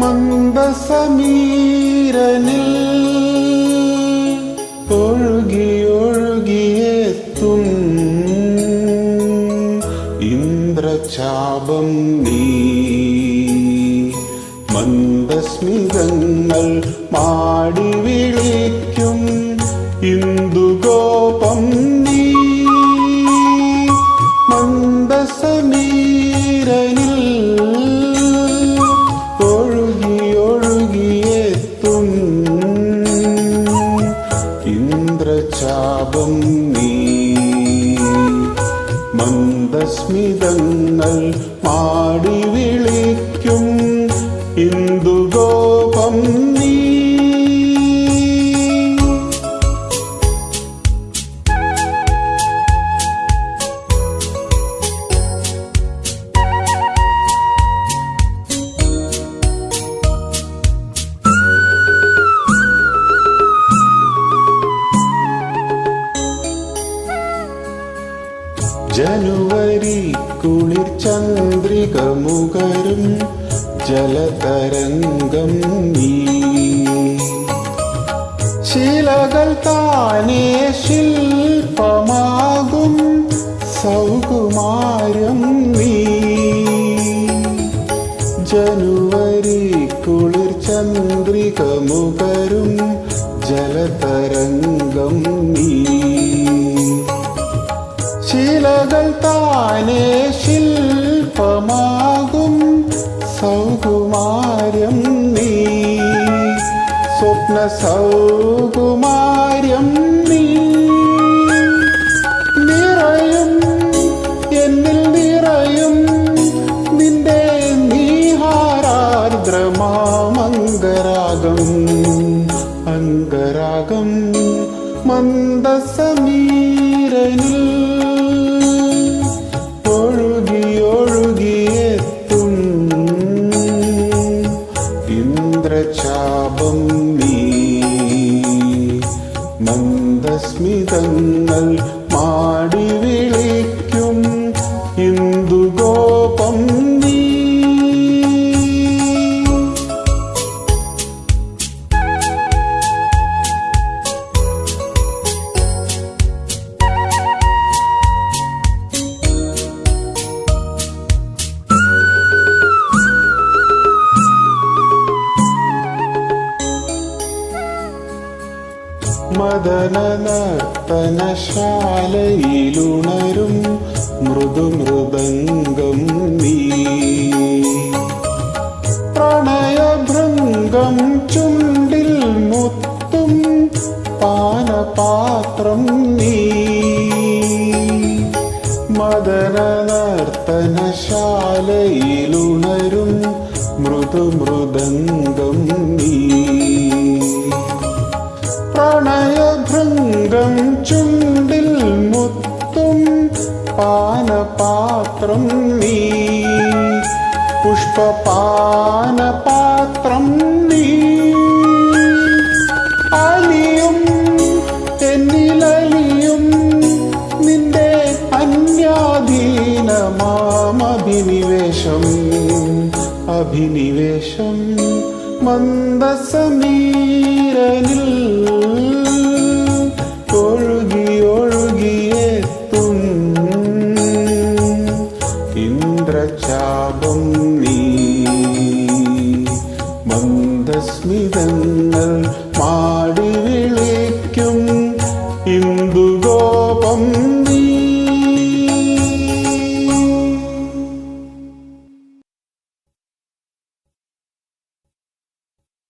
മന്ദസമീരനിൽ ഒഴുകി ഒഴുകിയെത്തും ഇന്ദ്രചാപം നീ മന്ദസ്മിതങ്ങൾ മാടി വിളിക്കും. ഇന്ദുഗോപം മന്ദസ്മിതങ്ങൾ പാടി വിളിക്കും. ഇന്ദുഗോപം ജനുവരി കുളിർ ചന്ദ്രിക മുകരും ജലതരംഗം നീ. ശിലകൾ താനേ ശില്പമാകും സൗകുമാരം നീ. ജനുവരി കുളിർ ചന്ദ്രിക മുകരും ജലതരംഗം നീ. താനേ ശില്പമാകും സൗകുമാര്യം നീ. സ്വപ്ന സൗകുമാര്യം നീ. നിറയും എന്നിൽ നിറയും നിന്റെ നീഹാരാർദ്രമാമംഗരാഗം. അംഗരാഗം മന്ദസമീരനിൽ മന്ദസ്മിതങ്ങൾ മാടി വിളിക്കും മദന നർത്തനശാലയിലുണരും മൃദുമൃദംഗം നീ. പ്രണയഭൃംഗം ചുണ്ടിൽ മുത്തും പാനപാത്രം നീ. മദന നർത്തനശാലയിലുണരും മൃദുമൃദംഗം നീ. നീ. പുഷ്പപാനപാത്രം നീ. അലിയും എന്നിലലിയും നിന്റെ അന്യാധീനമാമഭിനിവേശം അഭിനിവേശം മന്ദസമീരനിൽ ഒഴുകി മന്ദസ്മിതങ്ങൾ മാടി വിളിക്കും